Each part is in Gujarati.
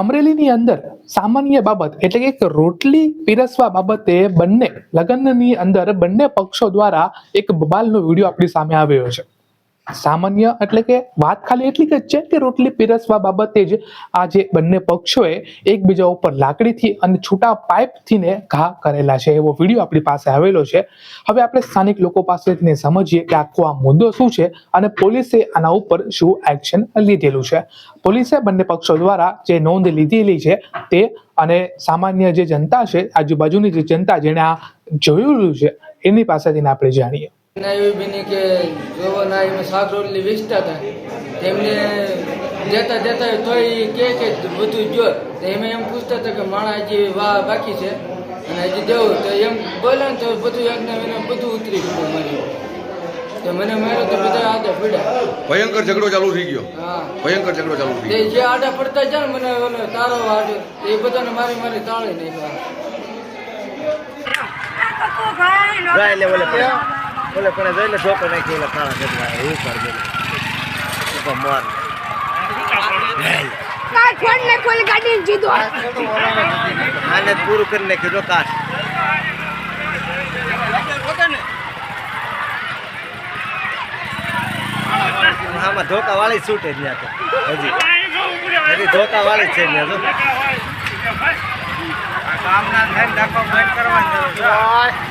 અમરેલીની અંદર સામાન્ય બાબત એટલે કે રોટલી પીરસવા બાબતે બંને લગ્નની અંદર બંને પક્ષો દ્વારા એક બબાલનો વીડિયો આપણી સામે આવ્યો છે. સામાન્ય એટલે કે વાત ખાલી એટલી જ છે કે રોટલી પીરસવા બાબતે જ આ જે બંને પક્ષોએ એકબીજા ઉપર લાકડીથી અને છૂટા પાઇપથી ને ઘા કરેલા છે. એવો વીડિયો આપણી પાસે આવેલો છે. હવે આપણે સ્થાનિક લોકો પાસેથી સમજીએ કે આખો આ મુદ્દો શું છે અને પોલીસે આના ઉપર શું એક્શન લીધેલું છે. પોલીસે બંને પક્ષો દ્વારા જે નોંધ લીધેલી છે તે અને સામાન્ય જે જનતા છે, આજુબાજુની જે જનતા જેણે આ જોયેલું છે, એની પાસેથી આપણે જાણીએ. એવી બની કે જોવો ના એમાં શાક રોટલી વેચતા હતા. એમને દેતા દેતા તોય કે કે બધું જો. એમ એમ પૂછતા હતા કે માણા હજી વાહ બાકી છે? અને હજી દેવું તો એમ બોલે ને તો બધું યજ્ઞ એને બધું ઉતરી ગયું મારી તો મને માર્યો તો બધા આડા પડ્યા. ભયંકર ઝઘડો ચાલુ થઈ ગયો. હા. ભયંકર ઝઘડો ચાલુ થઈ ગયો. જે આડા પડતા જાય ને મને ઓલો તારો આડો એ બધાને મારી મારી તાળી નહીં ભાઈ લે ઓલે ઓલે પણ જઈ લે ધોકો નાખી ઓલે કાળા ગજવા એવું કર દે ઉપર માર. આને પૂરું કરી નાખ્યું જો કાશ આમાં ધોકા વાળી છૂટે જ ત્યાં તો. હજી. હજી ધોકા વાળી છે ત્યાં તો કામના થઈને ડખો બંધ કરવાની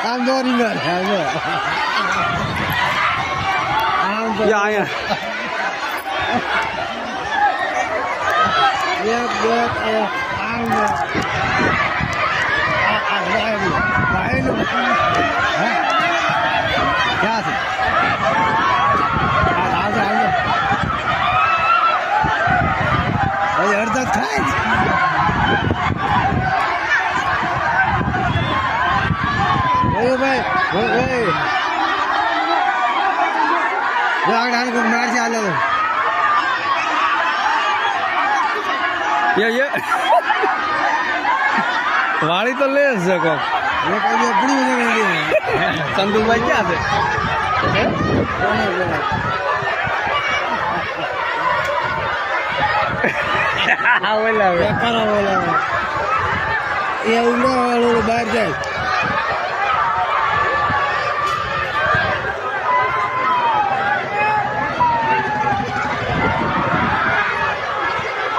boleh not ambil ringan ambil. Ambil. Ya ya. yeah. buat eh ambil. Ah ah I'm not Hah? Ya sih. Ah ambil ambil. ఆగడానికి ఒక మ్యాచ్ ఆడలేదు વાળી તો લે છે કોક. સંતુલભાઈ ક્યાં છે? ઓલા ઓલા એ ઉમરા વાળો બહાર જાય.